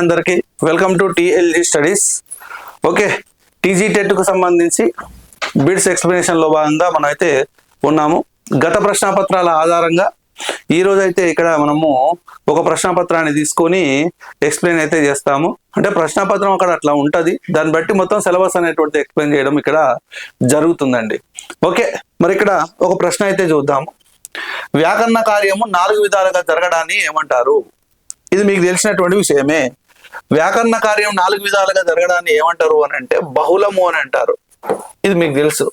అందరికి. Welcome to TLG studies okay TG టెట్కు సంబంధించి bids ఎక్స్ప్లెనేషన్లో భాగంగా మనం అయితే ఉన్నాము. గత ప్రశ్నపత్రాల ఆధారంగా ఈ రోజు అయితే ఇక్కడ మనము ఒక ప్రశ్నపత్రాన్ని తీసుకొని ఎక్స్ప్లెయిన్ అయితే చేస్తాము. అంటే ప్రశ్నపత్రం అక్కడ అట్లా ఉంటుంది. దాన్ని బట్టి మొత్తం సిలబస్ అనేటువంటిది ఎక్స్ప్లెయిన్ చేయడం ఇక్కడ జరుగుతుందండి. ఓకే మరి ఇక్కడ ఒక ప్రశ్న అయితే చూద్దాము. వ్యాకరణ కార్యము నాలుగు విధాలుగా జరగడాన్ని ఏమంటారు? ఇది మీకు తెలిసినటువంటి విషయమే. వ్యాకరణ కార్యం నాలుగు విధాలుగా జరగడాన్ని ఏమంటారు అని అంటే బహుళము అని అంటారు. ఇది మీకు తెలుసు.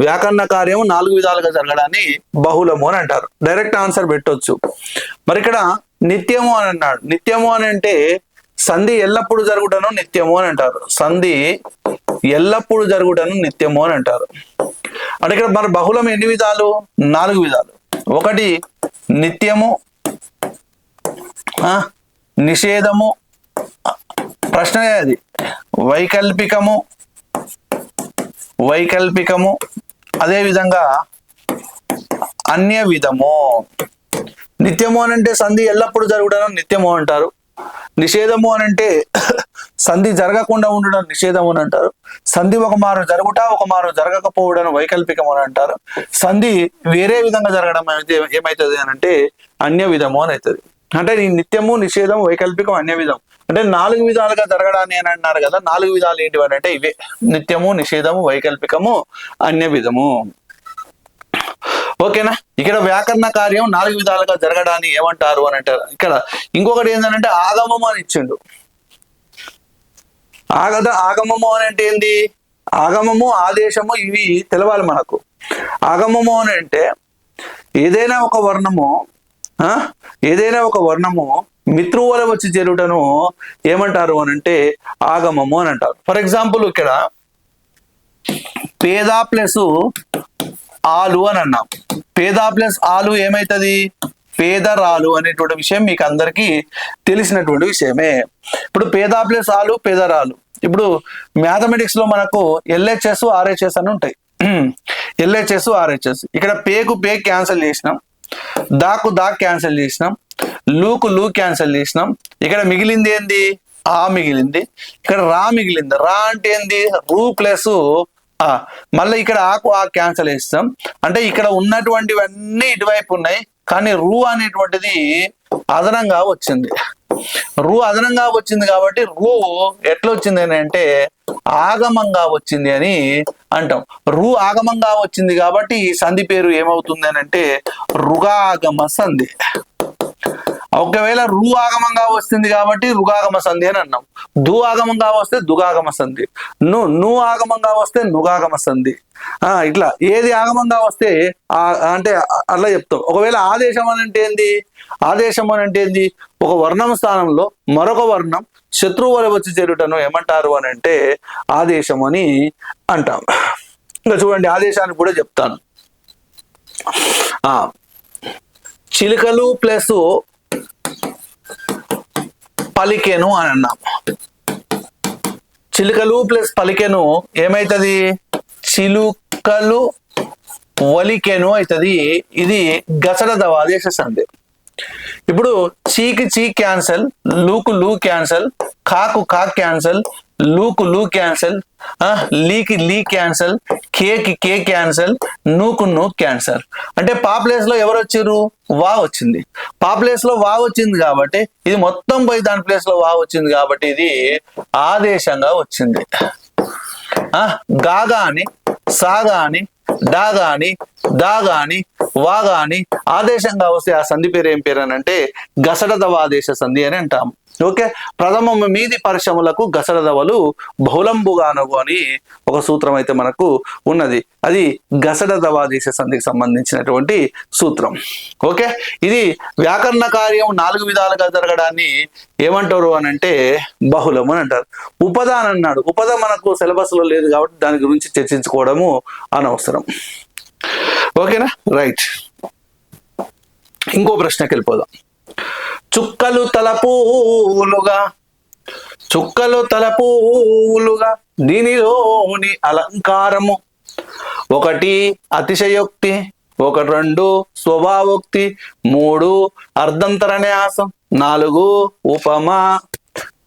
వ్యాకరణ కార్యం నాలుగు విధాలుగా జరగడాన్ని బహుళము అని అంటారు. డైరెక్ట్ ఆన్సర్ పెట్టొచ్చు. మరి ఇక్కడ నిత్యము అని అన్నాడు. నిత్యము అని అంటే సంధి ఎల్లప్పుడు జరుగుటను నిత్యము అని అంటారు. సంధి ఎల్లప్పుడు జరుగుటను నిత్యము అని అంటారు. అంటే ఇక్కడ మరి బహుళం ఎన్ని విధాలు? నాలుగు విధాలు. ఒకటి నిత్యము ఆ, నిషేధము ప్రశ్నే అది. వైకల్పికము వైకల్పికము అదే విధంగా అన్య విధము నిత్యము అని అంటే సంధి ఎల్లప్పుడూ జరగడం నిత్యము అంటారు. నిషేధము అని అంటే సంధి జరగకుండా ఉండడం నిషేధము అని అంటారు. సంధి ఒక మారు జరుగుట ఒక మారు జరగకపోవడం వైకల్పికము అని అంటారు. సంధి వేరే విధంగా జరగడం అయితే ఏమవుతుంది అని అంటే అన్య విధము అని అవుతుంది. అంటే ఈ నిత్యము నిషేధం వైకల్పికం అన్య విధం అంటే నాలుగు విధాలుగా జరగడాన్ని అని అన్నారు కదా నాలుగు విధాలు ఏంటివి అని అంటే ఇవే. నిత్యము నిషేధము వైకల్పికము అన్య విధము. ఓకేనా? ఇక్కడ వ్యాకరణ కార్యం నాలుగు విధాలుగా జరగడాన్ని ఏమంటారు అని అంటారు ఇక్కడ ఇంకొకటి ఏంటంటే ఆగమము అని ఇచ్చిండు. ఆగద ఆగమము అని అంటే ఏంది? ఆగమము ఆదేశము ఇవి తెలవాలి మనకు. ఆగమము అని అంటే ఏదైనా ఒక వర్ణము ఆ? ఏదైనా ఒక వర్ణము మిత్రువుల వచ్చి చేరుటను ఏమంటారు అని అంటే ఆగమము అని అంటారు. ఫర్ ఎగ్జాంపుల్ ఇక్కడ పేద ప్లస్ ఆలు అని అన్నాం. పేద ప్లస్ ఆలు ఏమైతుంది? పేదరాలు అనేటువంటి విషయం మీకు అందరికీ తెలిసినటువంటి విషయమే. ఇప్పుడు పేద ప్లస్ ఆలు పేదరాలు ఇప్పుడు మ్యాథమెటిక్స్లో మనకు ఎల్హెచ్ఎస్ ఆర్హెచ్ఎస్ అని ఉంటాయి. LHS RHS. ఇక్కడ పేకు పే క్యాన్సిల్ చేసినాం. దాకు దాక్ క్యాన్సిల్ చేసినాం. లూకు లూ క్యాన్సిల్ చేసినాం. ఇక్కడ మిగిలింది ఏంది? ఆ మిగిలింది. ఇక్కడ రా మిగిలింది. రా అంటే ఏంది? రూ ప్లస్ ఆ. మళ్ళీ ఇక్కడ ఆకు ఆ క్యాన్సిల్ చేస్తాం అంటే ఇక్కడ ఉన్నటువంటివన్నీ ఇటువైపు ఉన్నాయి. కానీ రూ అనేటువంటిది అదనంగా వచ్చింది. రూ అదనంగా వచ్చింది కాబట్టి రూ ఎట్లా వచ్చింది అని అంటే ఆగమంగా వచ్చింది అని అంటాం. రు ఆగమంగా వచ్చింది కాబట్టి ఈ సంధి పేరు ఏమవుతుంది అని అంటే రుగాగమ సంధి. ఒకవేళ రు ఆగమంగా వస్తుంది కాబట్టి రుగాగమ సంధి అని అన్నాం. దు ఆగమంగా వస్తే దుగాగమ సంధి. ను ను ఆగమంగా వస్తే నుగాగమ సంధి. ఆ ఇట్లా. ఏది ఆగమంగా వస్తే ఆ అంటే అట్లా చెప్తాం. ఒకవేళ ఆదేశం అని అంటే ఏంది? ఆదేశం అని అంటే ఏంది? ఒక వర్ణం స్థానంలో మరొక వర్ణం శత్రువు వల్ల వచ్చి చేరుటను ఏమంటారు అని అంటే ఆదేశం అని అంటాం. ఇంకా చూడండి ఆదేశాన్ని కూడా చెప్తాను. ఆ చిలుకలు ప్లస్ పలికెను అని అన్నాం. చిలుకలు ప్లస్ పలికెను ఏమైతుంది? చిలుకలు వలికెను అవుతుంది ఇది గసడ దవాదేశ సంధి ఇప్పుడు చీకి చీ క్యాన్సల్ లూకు లూ క్యాన్సల్ కాకు కా క్యాన్సల్ లూకు లూ క్యాన్సల్ లీకి లీ క్యాన్సల్ కేకి కే క్యాన్సల్ నూకు నూ క్యాన్సల్. అంటే పాపులేస్లో ఎవరు వచ్చారు వా వచ్చింది. పాపులేస్లో వా వచ్చింది కాబట్టి ఇది మొత్తం పోయి దాని ప్లేస్లో వా వచ్చింది కాబట్టి ఇది ఆదేశంగా వచ్చింది. ఆ అని సాగా అని డాగా అని దాగా అని వాగా అని ఆదేశంగా వస్తే ఆ సంధి పేరు ఏం పేరు అని అంటే గసడదవాదేశ సంధి అని అంటాం ఓకే? ప్రథమము మీది పరిశ్రమలకు గసడదవలు బహుళంబుగానగు అని ఒక సూత్రం అయితే మనకు ఉన్నది. అది గసడదవాదేశ సంధికి సంబంధించినటువంటి సూత్రం. ఓకే? ఇది వ్యాకరణ కార్యం నాలుగు విధాలుగా జరగడాన్ని ఏమంటారు అని అంటే బహుళం అని అంటారు. ఉపద అని అన్నాడు ఉపద మనకు సిలబస్లో లేదు కాబట్టి దాని గురించి చర్చించుకోవడము అనవసరం. ఓకేనా? రైట్. ఇంకో ప్రశ్నకి వెళ్ళిపోదాం. చుక్కలు తలపూలుగా చుక్కలు తలపూలుగా దీనిలోని అలంకారము. ఒకటి అతిశయోక్తి ఒక రెండు స్వభావోక్తి మూడు అర్ధంతర న్యాసం నాలుగు ఉపమా.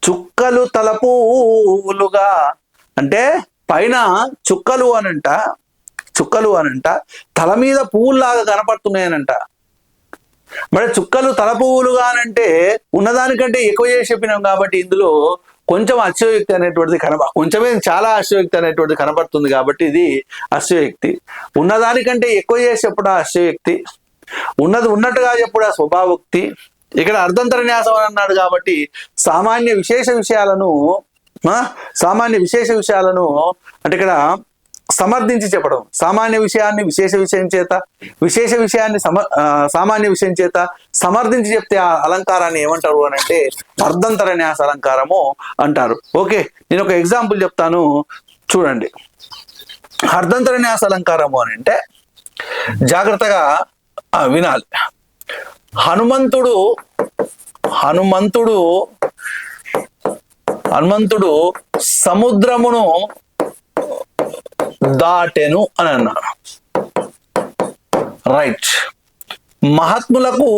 చుక్కలు తలపూలుగా అంటే పైన చుక్కలు అనంట చుక్కలు అనంట తల మీద పువ్వుల్లాగా కనపడుతున్నాయనంట. మరి చుక్కలు తల పువ్వులుగా అనంటే ఉన్నదానికంటే ఎక్కువ చేసి చెప్పినాం కాబట్టి ఇందులో కొంచెం అశ్వయుక్తి అనేటువంటిది కనబ కొంచెమే చాలా అశ్వయుక్తి అనేటువంటిది కనబడుతుంది కాబట్టి ఇది అశ్వయుక్తి. ఉన్నదానికంటే ఎక్కువ చేసి చెప్పడం అశ్వయుక్తి. ఉన్నది ఉన్నట్టుగా చెప్పడం స్వభావోక్తి. ఇక్కడ అర్ధంతర న్యాసం అని అన్నాడు కాబట్టి సామాన్య విశేష విషయాలను ఆ, సామాన్య విశేష విషయాలను అంటే ఇక్కడ సమర్థించి చెప్పడం. సామాన్య విషయాన్ని విశేష విషయం చేత విశేష విషయాన్ని సమ సామాన్య విషయం చేత సమర్థించి చెప్తే ఆ అలంకారాన్ని ఏమంటారు అని అంటే అర్ధంతరన్యాస అలంకారము అంటారు. ఓకే నేను ఒక ఎగ్జాంపుల్ చెప్తాను. చూడండి. అర్ధంతరన్యాస అలంకారము అని అంటే జాగ్రత్తగా ఆ, వినాలి. హనుమంతుడు హనుమంతుడు హనుమంతుడు సముద్రమును దాటెను అని అన్నారు రైట్. మహాత్ములకు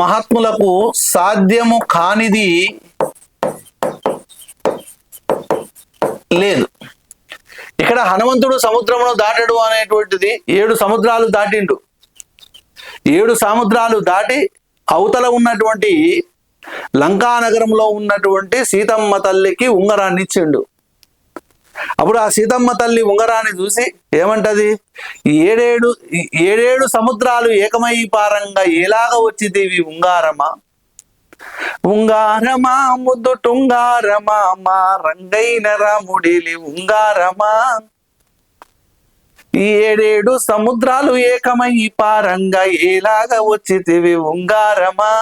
మహాత్ములకు సాధ్యము కానిది లేదు. ఇక్కడ హనుమంతుడు సముద్రమును దాటడు అనేటువంటిది ఏడు సముద్రాలు దాటిండు. ఏడు సముద్రాలు దాటి అవతల ఉన్నటువంటి లంకా నగరంలో ఉన్నటువంటి సీతమ్మ తల్లికి ఉంగరాన్ని ఇచ్చిండు అప్పుడు ఆ సీతమ్మ తల్లి ఉంగరాన్ని చూసి ఏమంటది? ఏడేడు ఏడేడు సముద్రాలు ఏకమై పారంగా ఎలాగ వచ్చింది ఉంగారమా? ఉంగారమా ముద్దుటుంగారమా? మా రంగైన రాముడిలి ఉంగారమా? ఈ ఏడేడు సముద్రాలు ఏకమై పారంగా ఎలాగ వచ్చితివి ఉంగారమా?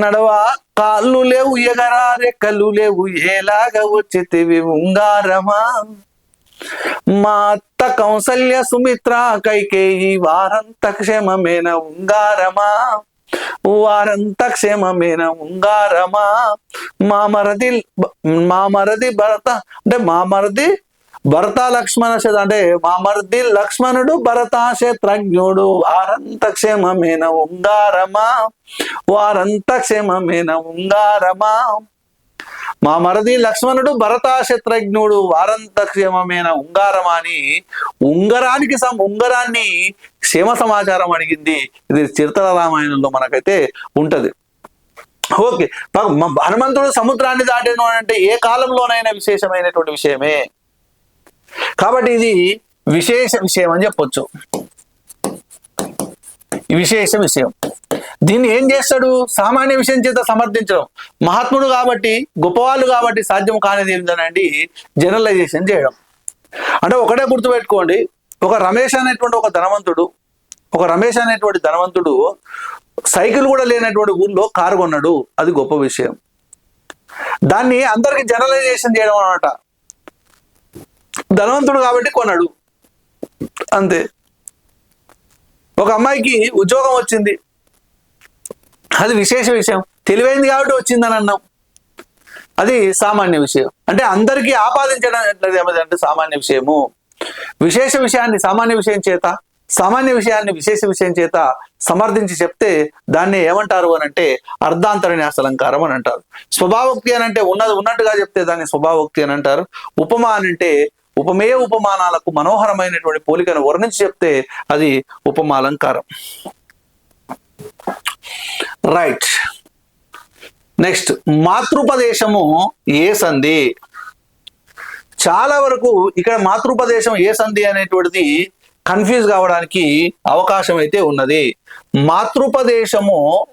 నడవా కాళ్ళు లేవు ఎగరా రెక్కలు లేవు ఎలాగ వచ్చితివి ఉంగారమా? మా అత్త కౌసల్య సుమిత్ర కైకేయి వారంత క్షేమమేన ఉంగారమా? వారంత క్షేమమేన ఉంగారమా? మా మరది మా మరది భరత అంటే మా మరది భరత లక్ష్మణ అంటే మా మర్ది లక్ష్మణుడు భరతాశత్రజ్ఞుడు వారంత క్షేమమైన ఉంగారమా వారంత క్షేమమేన ఉంగారమా మా మరది లక్ష్మణుడు భరతాశత్రజ్ఞుడు వారంత క్షేమమైన ఉంగారమా అని ఉంగరానికి సం ఉంగరాన్ని క్షేమ సమాచారం అడిగింది. ఇది చిరతల రామాయణంలో మనకైతే ఉంటది. ఓకే. హనుమంతుడు సముద్రాన్ని దాటేను అంటే ఏ కాలంలోనైనా విశేషమైనటువంటి విషయమే. కాబట్టి ఇది విశేష విషయం అని చెప్పొచ్చు. విశేష విషయం. దీన్ని ఏం చేస్తాడు? సామాన్య విషయం చేత సమర్థించడం. మహాత్ముడు కాబట్టి గొప్పవాళ్ళు కాబట్టి సాధ్యం కానిది ఏంటనండి జనరలైజేషన్ చేయడం. అంటే ఒకటే గుర్తుపెట్టుకోండి ఒక రమేష్ అనేటువంటి ఒక ధనవంతుడు ఒక రమేష్ అనేటువంటి ధనవంతుడు సైకిల్ కూడా లేనటువంటి ఊళ్ళో కారు కొన్నాడు. అది గొప్ప విషయం. దాన్ని అందరికి జనరలైజేషన్ చేయడం అన్నమాట. ధనవంతుడు కాబట్టి కొన్నాడు. అంతే. ఒక అమ్మాయికి ఉద్యోగం వచ్చింది. అది విశేష విషయం. తెలివైంది కాబట్టి వచ్చిందని అన్నాం. అది సామాన్య విషయం. అంటే అందరికీ ఆపాదించడం ఎట్లది అంటే సామాన్య విషయము. విశేష విషయాన్ని సామాన్య విషయం చేత సామాన్య విషయాన్ని విశేష విషయం చేత సమర్థించి చెప్తే దాన్ని ఏమంటారు అని అంటే అర్ధాంతర అలంకారం అని అంటారు. స్వభావోక్తి అని అంటే ఉన్నది ఉన్నట్టుగా చెప్తే దాన్ని స్వభావోక్తి అని అంటారు. ఉపమా అని అంటే ఉపమేయ ఉపమానాలకు మనోహరమైనటువంటి పోలికను వర్ణించి చెప్తే అది ఉపమాలంకారం. రైట్. నెక్స్ట్ మాతృపదేశము ఏ సంధి? చాలా వరకు ఇక్కడ మాతృపదేశం ఏ సంధి అనేటువంటిది కన్ఫ్యూజ్ కావడానికి అవకాశం అయితే ఉన్నది. మాతృపదేశము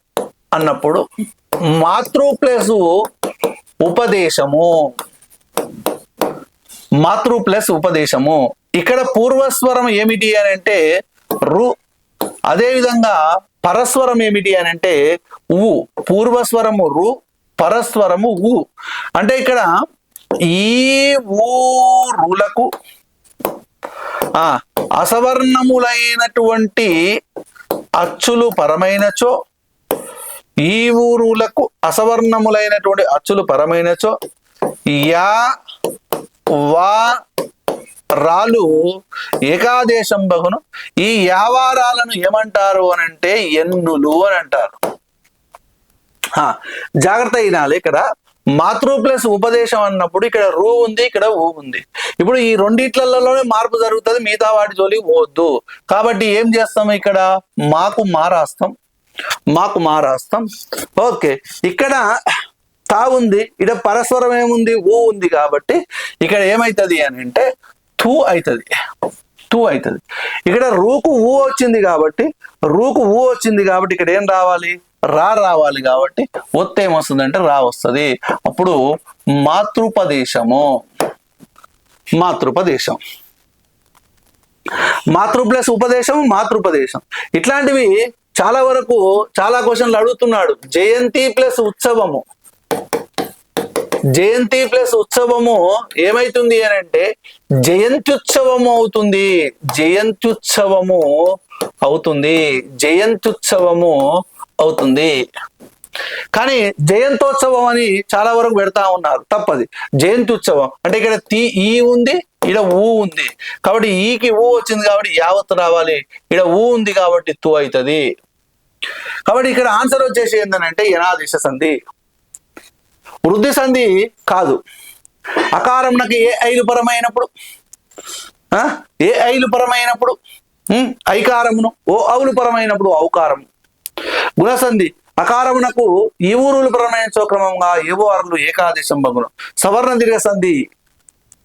అన్నప్పుడు మాతృ ప్లస్ ఉపదేశము. మాతృ ప్లస్ ఉపదేశము. ఇక్కడ పూర్వస్వరం ఏమిటి అని అంటే రు అదేవిధంగా పరస్వరం ఏమిటి అని అంటే ఉ పూర్వస్వరము రు పరస్వరము ఉ అంటే ఇక్కడ ఈ ఊరులకు ఆ అసవర్ణములైనటువంటి అచ్చులు పరమైనచో ఈ ఊరులకు అసవర్ణములైనటువంటి అచ్చులు పరమైనచో యా వా రాలు ఏకాదేశం బగును ఈ యావారాలను ఏమంటారు అని అంటే ఎన్నులు అని అంటారు ఆ, జాగ్రత్త అయినాలి ఇక్కడ. మాతృ ప్లస్ ఉపదేశం అన్నప్పుడు ఇక్కడ రూ ఉంది ఇక్కడ ఊ ఉంది. ఇప్పుడు ఈ రెండిట్లలోనే మార్పు జరుగుతుంది మిగతా వాటి జోలికి పోవద్దు. కాబట్టి ఏం చేస్తాం ఇక్కడ? మాకు మారాస్తాం. మాకు మారాస్తాం. ఓకే ఇక్కడ సా ఉంది? ఇక్కడ పరస్పరం ఏముంది? ఊ ఉంది కాబట్టి ఇక్కడ ఏమైతుంది అని అంటే తూ అవుతుంది తూ అవుతుంది ఇక్కడ రూకు ఊ వచ్చింది కాబట్టి రూకు ఊ వచ్చింది కాబట్టి ఇక్కడ ఏం రావాలి? రా రావాలి కాబట్టి ఒత్త ఏమొస్తుంది అంటే రా వస్తుంది. అప్పుడు మాతృపదేశము. మాతృపదేశం. మాతృ ప్లస్ ఉపదేశం మాతృపదేశం. ఇట్లాంటివి చాలా వరకు చాలా క్వశ్చన్లు అడుగుతున్నాడు. జయంతి ప్లస్ ఉత్సవము. జయంతి ప్లస్ ఉత్సవము ఏమైతుంది అని అంటే జయంత్యుత్సవము అవుతుంది. జయంత్యుత్సవము అవుతుంది. జయంత్యుత్సవము అవుతుంది. కానీ జయంతోత్సవం అని చాలా వరకు పెడతా ఉన్నారు. తప్పది. జయంత్యుత్సవం అంటే ఇక్కడ తీ ఈ ఉంది ఇక్కడ ఊ ఉంది. కాబట్టి ఈకి ఊ వచ్చింది కాబట్టి యావత్ రావాలి. ఇక్కడ ఊ ఉంది కాబట్టి తూ అవుతుంది. కాబట్టి ఇక్కడ ఆన్సర్ వచ్చేసి ఏంటంటే యనాదిశ సంధి. వృద్ధి సంధి కాదు. అకారంకి ఏ ఐలు పరమైనప్పుడు? ఆ? ఏ ఐలు పరమైనప్పుడు? ఐకారమును. ఓ అవులు పరమైనప్పుడు ఔకారము. గుణసంధి. అకారమునకు ఈ ఊరులు పరమైన చోక్రమంగా ఏవో అరులు ఏకాదేశం బగును సవర్ణ దీర్ఘ సంధి.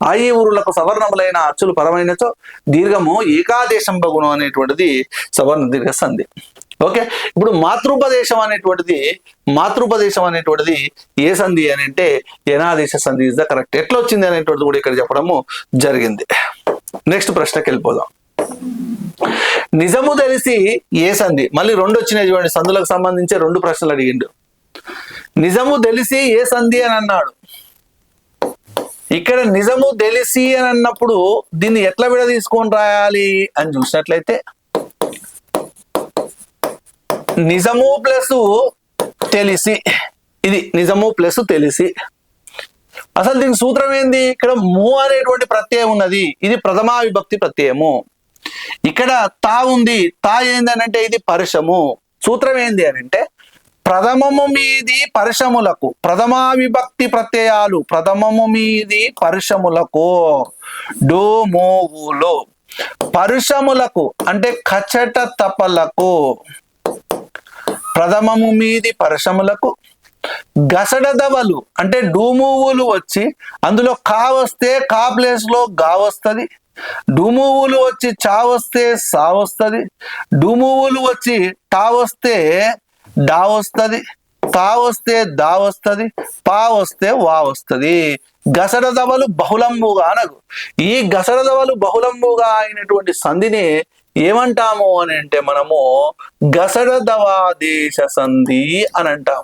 ఆ ఈ ఊరులకు సవర్ణములైన అచ్చులు పరమైనచో దీర్ఘము ఏకాదేశం భగును అనేటువంటిది సవర్ణ దీర్ఘ సంధి. ఓకే? ఇప్పుడు మాతృపదేశం అనేటువంటిది మాతృపదేశం అనేటువంటిది ఏ సంధి అని అంటే యనాదేశ సంధి ఇస్ ద కరెక్ట్ ఎట్లా వచ్చింది అనేటువంటిది కూడా ఇక్కడ చెప్పడము జరిగింది. నెక్స్ట్ ప్రశ్నకి వెళ్ళిపోదాం. నిజము తెలిసి ఏ సంధి? మళ్ళీ రెండు వచ్చినాయి చూడండి సంధులకు సంబంధించి రెండు ప్రశ్నలు అడిగిండు. నిజము తెలిసి ఏ సంధి అని అన్నాడు? ఇక్కడ నిజము తెలిసి అని అన్నప్పుడు దీన్ని ఎట్లా విడ తీసుకొని రాయాలి అని చూసినట్లయితే నిజము ప్లస్ తెలిసి ఇది నిజము ప్లస్ తెలిసి. అసలు దీని సూత్రం ఏంది? ఇక్కడ ము అనేటువంటి ప్రత్యయం ఉన్నది. ఇది ప్రథమా విభక్తి ప్రత్యయము. ఇక్కడ తా ఉంది. తా ఏందనంటే ఇది పరుషము. సూత్రం ఏంది అని అంటే ప్రథమము మీది పరుషములకు ప్రథమా విభక్తి ప్రత్యయాలు ప్రథమము మీది పరుషములకు డోమోవులో పరుషములకు అంటే కచట తపలకు ప్రథమము మీది పరశములకు గసడదవలు అంటే డూమువులు వచ్చి అందులో కా వస్తే కా ప్లేస్లో గా వస్తుంది డూమువులు వచ్చి చా వస్తే సా వస్తుంది డూమువులు వచ్చి టా వస్తే డా వస్తుంది తా వస్తే దా వస్తుంది పా వస్తే వా వస్తుంది గసడదవలు బహుళంబుగా అనగు. ఈ గసడదవలు బహుళంబుగా అయినటువంటి సంధిని ఏమంటాము అని అంటే మనము గసడదవాదేశ సంధి అని అంటాం.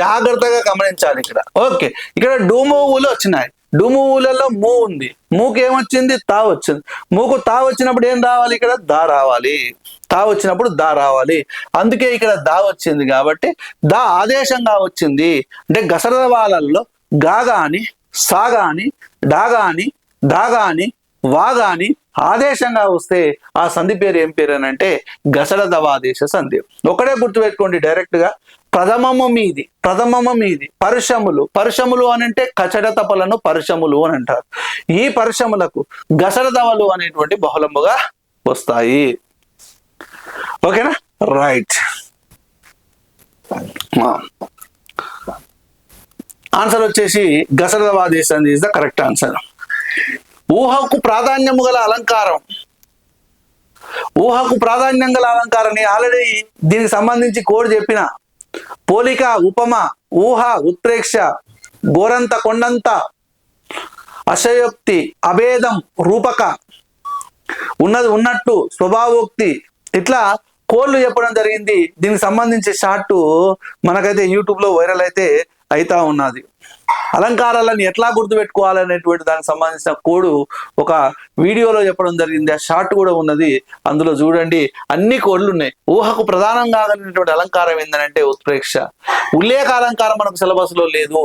జాగ్రత్తగా గమనించాలి ఇక్కడ. ఓకే ఇక్కడ డూమూవులు వచ్చినాయి. డూమూవులలో మూ ఉంది. మూకు ఏమొచ్చింది తా వచ్చింది. మూకు తా వచ్చినప్పుడు ఏం రావాలి ఇక్కడ? దా రావాలి. తా వచ్చినప్పుడు దా రావాలి. అందుకే ఇక్కడ దా వచ్చింది కాబట్టి దా ఆదేశంగా వచ్చింది. అంటే గసరవాలలో గా గాని సా గాని డా గాని దా గాని వాగా అని ఆదేశంగా వస్తే ఆ సంధి పేరు ఏం పేరు అని అంటే గసడదవాదేశ సంధి. ఒకటే గుర్తుపెట్టుకోండి డైరెక్ట్గా. ప్రథమము మీది ప్రథమము మీది పరుషములు పరుషములు అని అంటే కచడ తపలను పరుషములు అని అంటారు. ఈ పరుషములకు గసడదవలు అనేటువంటి బహుళముగా వస్తాయి. ఓకేనా? రైట్ ఆన్సర్ వచ్చేసి గసడదవాదేశం ఇస్ ద కరెక్ట్ ఆన్సర్ ఊహకు ప్రాధాన్యము గల అలంకారం. ఊహకు ప్రాధాన్యం గల అలంకారం. నేను ఆల్రెడీ దీనికి సంబంధించి కోడ్ చెప్పిన. పోలిక ఉపమ ఊహ ఉత్ప్రేక్ష గోరంత కొండంత అశయోక్తి అభేదం రూపక ఉన్నది ఉన్నట్టు స్వభావోక్తి ఇట్లా కోళ్ళు చెప్పడం జరిగింది. దీనికి సంబంధించి షార్ట్ మనకైతే యూట్యూబ్లో వైరల్ అయితే అయితా ఉన్నది. అలంకారాలను ఎట్లా గుర్తుపెట్టుకోవాలనేటువంటి దానికి సంబంధించిన కోడు ఒక వీడియోలో చెప్పడం జరిగింది. ఆ షార్ట్ కూడా ఉన్నది. అందులో చూడండి అన్ని కోడ్లు ఉన్నాయి. ఊహకు ప్రధానంగా కలిగినటువంటి అలంకారం ఏంటంటే ఉత్ప్రేక్ష. ఉల్లేఖ అలంకారం మనకు సిలబస్లో లేదు.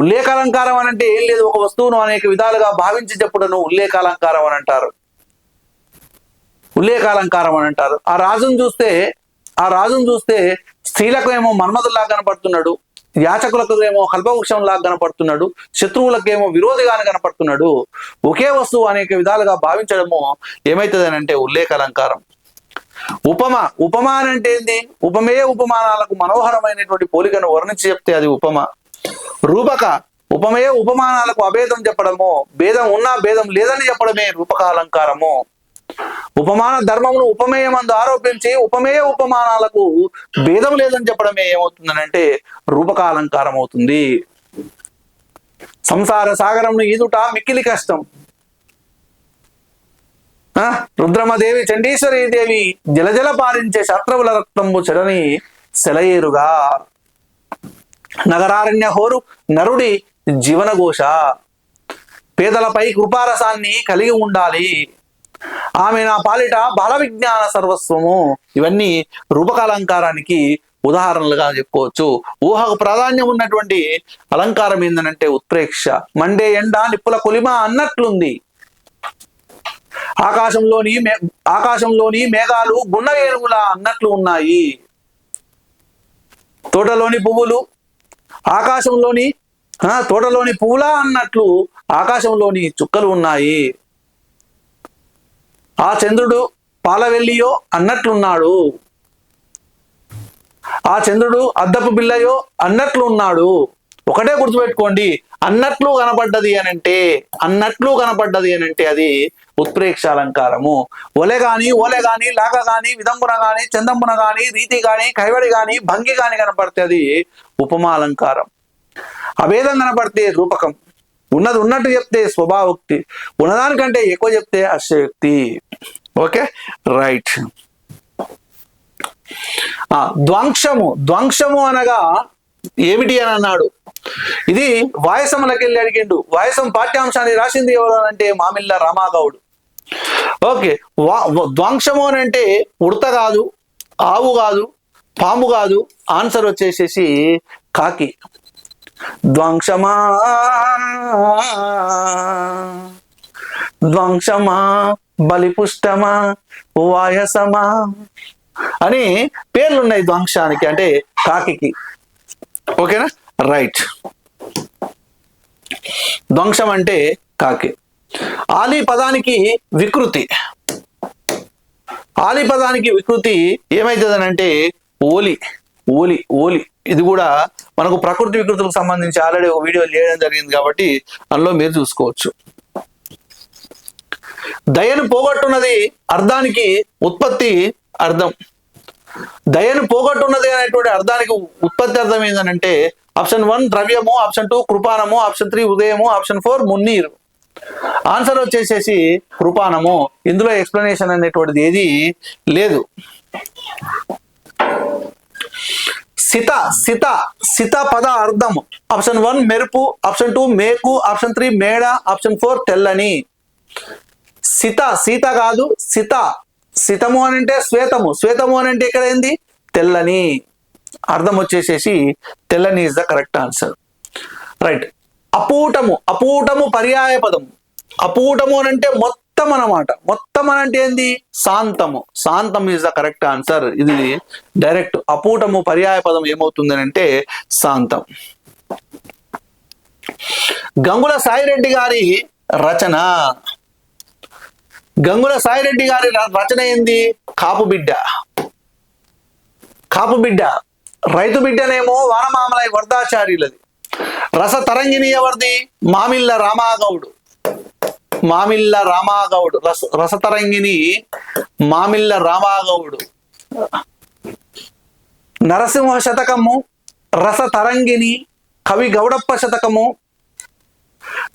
ఉల్లేఖ అలంకారం అని అంటే ఏం లేదు. ఒక వస్తువును అనేక విధాలుగా భావించి చెప్పుడను ఉల్లేఖ అలంకారం అని అంటారు. ఉల్లేఖ అలంకారం అని అంటారు. ఆ రాజును చూస్తే ఆ రాజును చూస్తే స్త్రీలకు ఏమో మన్మధుల్లా కనపడుతున్నాడు. యాచకులకు ఏమో కల్పవృక్షంలా కనపడుతున్నాడు శత్రువులకు ఏమో విరోధిగానే కనపడుతున్నాడు. ఒకే వస్తువు అనేక విధాలుగా భావించడము ఏమైతుంది ఉల్లేఖ అలంకారం ఉపమ ఉపమ అంటే ఏంది? ఉపమేయ ఉపమానాలకు మనోహరమైనటువంటి పోలికను వర్ణించి చెప్తే అది ఉపమ. రూపక ఉపమేయ ఉపమానాలకు అభేదం చెప్పడము భేదం ఉన్నా భేదం లేదని చెప్పడమే రూపక అలంకారము ఉపమాన ధర్మమును ఉపమేయమందు ఆరోపించి ఉపమేయ ఉపమానాలకు భేదం లేదని చెప్పడమే ఏమవుతుందనంటే రూపకాలంకారం అవుతుంది సంసార సాగరంను ఈదుట మిక్కిలి కష్టం. రుద్రమదేవి చండీశ్వరీ దేవి జలజల పారించే శత్రువుల రక్తంబు చెడని సెలయేరుగా. నగరారణ్య హోరు నరుడి జీవనఘోష. పేదలపై కృపారసాన్ని కలిగి ఉండాలి. ఆమె నా పాలిట బల విజ్ఞాన సర్వస్వము. ఇవన్నీ రూపకాలంకారానికి ఉదాహరణలుగా చెప్పుకోవచ్చు. ఊహకు ప్రాధాన్యం ఉన్నటువంటి అలంకారం ఏంటంటే ఉత్ప్రేక్ష. మండే ఎండ నిప్పుల కొలిమ అన్నట్లుంది. ఆకాశంలోని మే ఆకాశంలోని మేఘాలు గుండ ఏనుగుల అన్నట్లు ఉన్నాయి. తోటలోని పువ్వులు ఆకాశంలోని ఆ, తోటలోని పువ్వులా అన్నట్లు ఆకాశంలోని చుక్కలు ఉన్నాయి. ఆ చంద్రుడు పాలవెల్లియో అన్నట్లున్నాడు. ఆ చంద్రుడు అద్దపు బిల్లయో అన్నట్లు ఉన్నాడు ఒకటే గుర్తుపెట్టుకోండి అన్నట్లు కనపడ్డది అని అంటే అన్నట్లు కనపడ్డది అని అంటే అది ఉత్ప్రేక్ష అలంకారము. ఒలె గాని ఓలె గాని లాగ గాని విదంబున గాని చందంబున గాని రీతి గాని కైవడి గాని భంగి గాని కనపడితే అది ఉపమా అలంకారం. అభేదం కనపడితే రూపకం. ఉన్నది ఉన్నట్టు చెప్తే స్వభావోక్తి ఉన్నదానికంటే ఎక్కువ చెప్తే అశయోక్తి ఓకే? రైట్. ఆ ధ్వంసము. ధ్వంసము అనగా ఏమిటి అని అన్నాడు. ఇది వాయసములకి వెళ్ళి అడిగిండు. వాయసం పాఠ్యాంశాన్ని రాసింది ఎవరు అంటే మామిళ్ళ రామాగౌడు. ఓకే. వా ధ్వంసము అని అంటే ఉడత కాదు ఆవు కాదు పాము కాదు ఆన్సర్ వచ్చేసేసి కాకి. ధ్వంసమా ధ్వంసమా బలిపుష్టమా వాయసమా అని పేర్లు ఉన్నాయి ధ్వంసానికి అంటే కాకికి. ఓకేనా? రైట్. ధ్వంసం అంటే కాకి. ఆలి పదానికి వికృతి. ఆలి పదానికి వికృతి ఏమవుతుంది అంటే ఓలి. ఓలి ఓలి. ఇది కూడా మనకు ప్రకృతి వికృతులకు సంబంధించి ఆల్రెడీ ఒక వీడియో చేయడం జరిగింది కాబట్టి అందులో మీరు చూసుకోవచ్చు. దయను పోగొట్టున్నది అర్థానికి ఉత్పత్తి అర్థం. దయను పోగొట్టున్నది అనేటువంటి అర్థానికి ఉత్పత్తి అర్థం ఏంటంటే ఆప్షన్ వన్ ద్రవ్యము ఆప్షన్ టూ కృపానము ఆప్షన్ త్రీ ఉదయము ఆప్షన్ ఫోర్ మున్నీరు. ఆన్సర్ వచ్చేసేసి కృపానము ఇందులో ఎక్స్ప్లెనేషన్ అనేటువంటిది ఏది లేదు. సిత సిత సిత పద అర్థం. ఆప్షన్ వన్ మెరుపు ఆప్షన్ టూ మేకు ఆప్షన్ త్రీ మేడ ఆప్షన్ ఫోర్ తెల్లని. సిత సీత కాదు సిత. సితము అని అంటే శ్వేతము. శ్వేతము అని అంటే ఇక్కడ ఏంది? తెల్లని. అర్థం వచ్చేసేసి తెల్లని is the correct answer right అపూటము అపూటము పర్యాయ పదము అపూటము అని అంటే మొత్తం అన్నమాట మొత్తం అనంటే అంటే ఏంది? శాంతము. శాంతం ఇస్ ద కరెక్ట్ ఆన్సర్ ఇది డైరెక్ట్ అపూటము పర్యాయ పదం ఏమవుతుంది అని అంటే శాంతం. గంగుల సాయిరెడ్డి గారి రచన. గంగుల సాయిరెడ్డి గారి రచన ఏంది? కాపు బిడ్డ. కాపు బిడ్డ. రైతు బిడ్డనేమో వానమామలై వరదాచార్యులది. రస తరంగిణి ఎవరిది? మామిళ్ళ రామాగౌడు. మామిళ్ళ రామాగౌడు రస రసతరంగిణి మామిళ్ళ రామాగౌడు. నరసింహ శతకము రసతరంగిణి కవి గౌడప్ప శతకము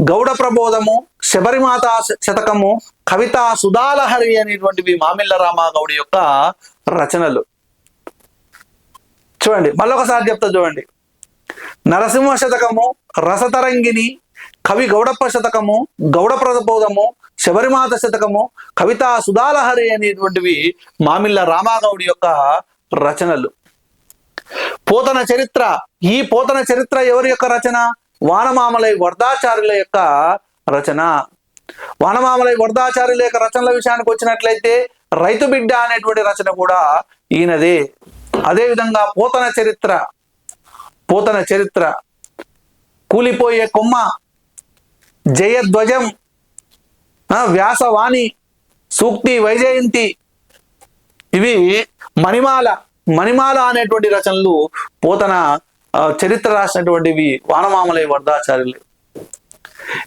గౌడ ప్రబోధము శబరిమాత శ- శతకము కవిత సుధాలహరి అనేటువంటివి మామిళ్ళ రామాగౌడి యొక్క రచనలు. చూడండి మళ్ళొకసారి చెప్తా చూడండి. నరసింహ శతకము రసతరంగిణి కవి గౌడప్ప శతకము గౌడ ప్రబోధము శబరిమాత శతకము కవిత సుధాలహరి అనేటువంటివి మామిళ్ళ రామాగౌడి యొక్క రచనలు. పోతన చరిత్ర ఈ పోతన చరిత్ర ఎవరి యొక్క రచన? వానమామలై వర్ధాచార్యుల యొక్క రచన. వానమామలై వర్ధాచార్యుల యొక్క రచనల విషయానికి వచ్చినట్లయితే రైతు బిడ్డ అనేటువంటి రచన కూడా ఈయనదే. అదేవిధంగా పోతన చరిత్ర పోతన చరిత్ర. కూలిపోయే కొమ్మ జయధ్వజం వ్యాసవాణి సూక్తి వైజయంతి ఇవి మణిమాల మణిమాల అనేటువంటి రచనలు పోతన చరిత్ర రాసినటువంటివి వానమామలయ వరదాచార్యులు.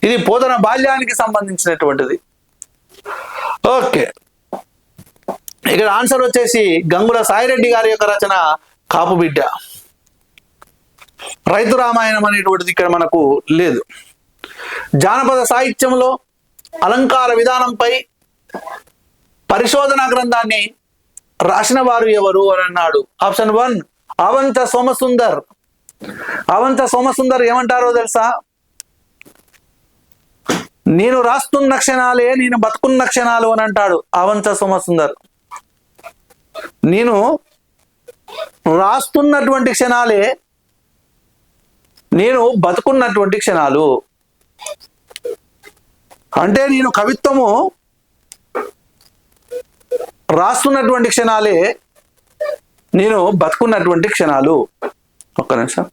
ఇది పోతన బాల్యానికి సంబంధించినటువంటిది. ఓకే. ఇక్కడ ఆన్సర్ వచ్చేసి గంగుల సాయిరెడ్డి గారి యొక్క రచన కాపు బిడ్డ రైతు రామాయణం అనేటువంటిది ఇక్కడ మనకు లేదు. జానపద సాహిత్యంలో అలంకార విధానంపై పరిశోధనా గ్రంథాన్ని రాసిన వారు ఎవరు అని అన్నాడు. Option one Avanta Somasundar. అవంత Somasundar ఏమంటారో తెలుసా? నేను రాస్తున్న క్షణాలే నేను బతుకున్న క్షణాలు అని అంటాడు అవంత సోమసుందర్. నేను రాస్తున్నటువంటి క్షణాలే నేను బతుకున్నటువంటి క్షణాలు. అంటే నేను కవిత్వము రాస్తున్నటువంటి క్షణాలే నేను బతుకున్నటువంటి క్షణాలు. ఒక్క నిమిషం.